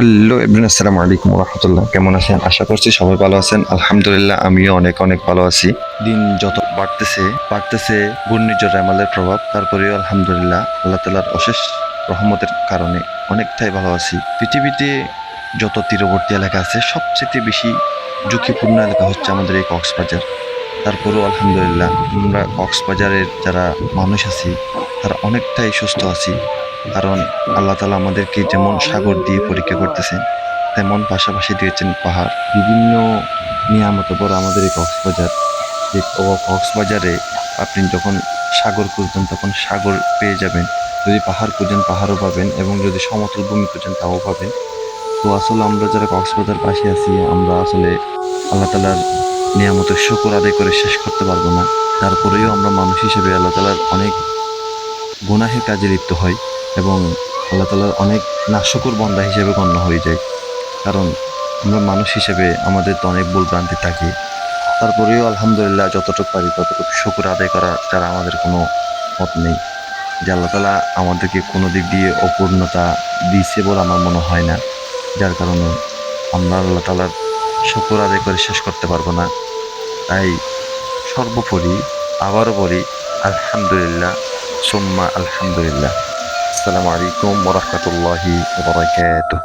Hello everyone আসসালামু আলাইকুম রহমতুল্লাহ কেমন আছেন? আশা করছি সবাই ভালো আছেন। আলহামদুলিল্লাহ, আমিও অনেক অনেক ভালো আছি। দিন যত বাড়তেছে বাড়তেছে ঘূর্ণিঝড়, রেমালের প্রভাব। তারপরেও আলহামদুলিল্লাহ, আল্লাহ তালার অশেষ রহমতের কারণে অনেকটাই ভালো আছি। পৃথিবীতে যত তীরবর্তী এলাকা আছে সবচেয়ে বেশি ঝুঁকিপূর্ণ এলাকা হচ্ছে আমাদের এই কক্সবাজার। তারপরেও আলহামদুলিল্লাহ, আমরা কক্সবাজারের যারা মানুষ আছি তারা অনেকটাই সুস্থ আছি। কারণ আল্লাহ তালা আমাদেরকে যেমন সাগর দিয়ে পরীক্ষা করতেছেন তেমন পাশাপাশি দিয়েছেন পাহাড়। বিভিন্ন নিয়ামত পর আমাদের এই কক্সবাজার। ক- কক্সবাজারে আপনি যখন সাগর খুঁজবেন, তখন সাগর পেয়ে যাবেন। যদি পাহাড় খুঁজেন, পাহাড়ও পাবেন এবং যদি সমতল ভূমি খুঁজেন, তাও পাবেন। তো আসলে আমরা যারা কক্সবাজার পাশে আছি, আমরা আসলে আল্লাহ তালার নিয়ামতের শুকর আদায় করে শেষ করতে পারব না। তারপরেও আমরা মানুষ হিসেবে আল্লাহ তালার অনেক গুনাহের কাজে লিপ্ত হয় এবং আল্লাহ তালার অনেক নাশকর বন্দা হিসেবে গণ্য হয়ে যায়। কারণ আমরা মানুষ হিসেবে আমাদের তো অনেক ভুল ভ্রান্তি থাকে। তারপরেও আলহামদুলিল্লাহ যতটুকু পারি ততটুকু শুকুর আদায় করা ছাড়া আমাদের কোনো মত নেই। যে আল্লাহ তালা আমাদেরকে কোনো দিক দিয়ে অপূর্ণতা দিয়েছে বলে আমার মনে হয় না। যার কারণে আমরা আল্লাহ তালার শুকুর আদায় করে শেষ করতে পারব না। তাই সর্বোপরি আবারও বলি, আলহামদুলিল্লাহ সুম্মা আলহামদুলিল্লাহ আসসালামু আলাইকুম ওরহমতুল্লাহি ওবরাকাতুহ